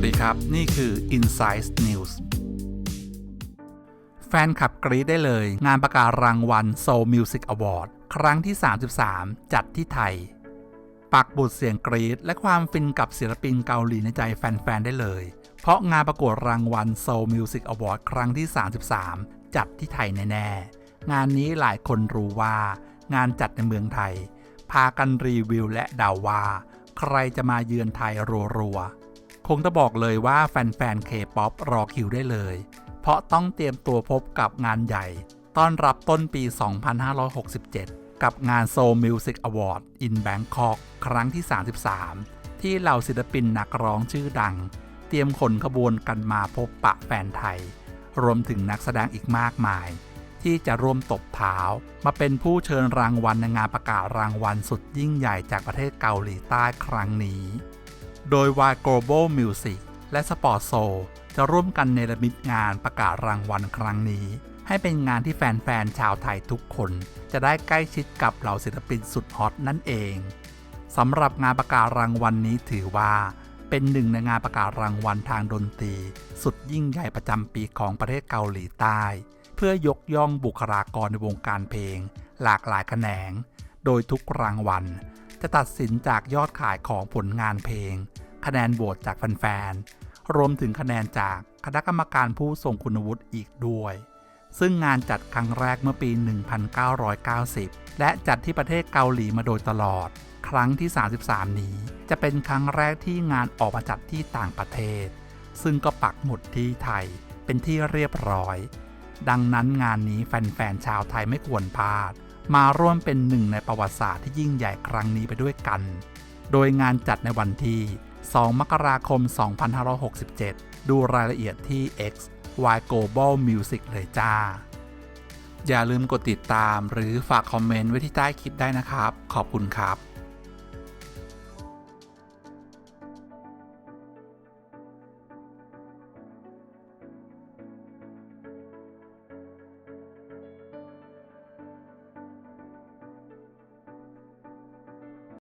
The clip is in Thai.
วัสดีครับ นี่คือ Insight News แฟนคลับกรี๊ดได้เลย งานประกาศรางวัล Soul Music Award ครั้งที่ 33 จัดที่ไทย ปักบุตรเสียงกรี๊ดและความฟินกับศิลปินเกาหลีในใจแฟน ๆ ได้เลย เพราะงานประกวดรางวัล Soul Music Award ครั้งที่ 33 จัดที่ไทยแน่ๆ งานนี้หลายคนรู้ว่า งานจัดในเมืองไทย พากันรีวิวและเดาว่า ใครจะมาเยือนไทยรัวๆ คงจะบอกเลยว่าแฟนๆ K-POP รอคิวได้เลย เพราะต้องเตรียมตัวพบกับงานใหญ่ ต้อนรับต้นปี 2567 กับงาน Soul Music Award in Bangkok ครั้งที่ 33 ที่เหล่าศิลปินนักร้องชื่อดัง เตรียมขนขบวนกันมาพบปะแฟนไทย รวมถึงนักแสดงอีกมากมาย ที่จะร่วมตบเท้า มาเป็นผู้เชิญรางวัลในงานประกาศรางวัลสุดยิ่งใหญ่จากประเทศเกาหลีใต้ครั้งนี้ โดย Y Global Music และ Sport Soul จะร่วมกันเนรมิตงานประกาศรางวัลครั้งนี้ ให้เป็นงานที่แฟนๆ ชาวไทยทุกคน จะได้ใกล้ชิดกับเหล่าศิลปินสุดฮอตนั่นเองสำหรับงานประกาศรางวัลนนี้ถือว่า เป็นหนึ่งในงานประกาศรางวัลทางดนตรี สุดยิ่งใหญ่ประจำปีของประเทศเกาหลีใต้ เพื่อยกย่องบุคลากรในวงการเพลง หลากหลายแขนง โดยทุกรางวัล จะตัดสินจากยอดขายของผลงานเพลง คะแนนโหวตจากแฟนๆ รวมถึงคะแนนจากคณะกรรมการผู้ทรงคุณวุฒิอีกด้วย ซึ่งงานจัดครั้งแรกเมื่อปี 1990 และจัดที่ประเทศเกาหลีมาโดยตลอด ครั้งที่ 33 นี้ จะเป็นครั้งแรกที่งานออกมาจัดที่ต่างประเทศ ซึ่งก็ปักหมุดที่ไทยเป็นที่เรียบร้อย ดังนั้นงานนี้แฟนๆ ชาวไทยไม่ควรพลาด มาร่วมเป็นหนึ่งในประวัติศาสตร์ที่ยิ่งใหญ่ครั้งนี้ไปด้วยกัน โดยงานจัดในวันที่ 2 มกราคม 2567 ดูรายละเอียดที่ X Y Global Music เลยจ้า อย่าลืมกดติดตามหรือฝากคอมเมนต์ไว้ที่ใต้คลิปได้นะครับ ขอบคุณครับ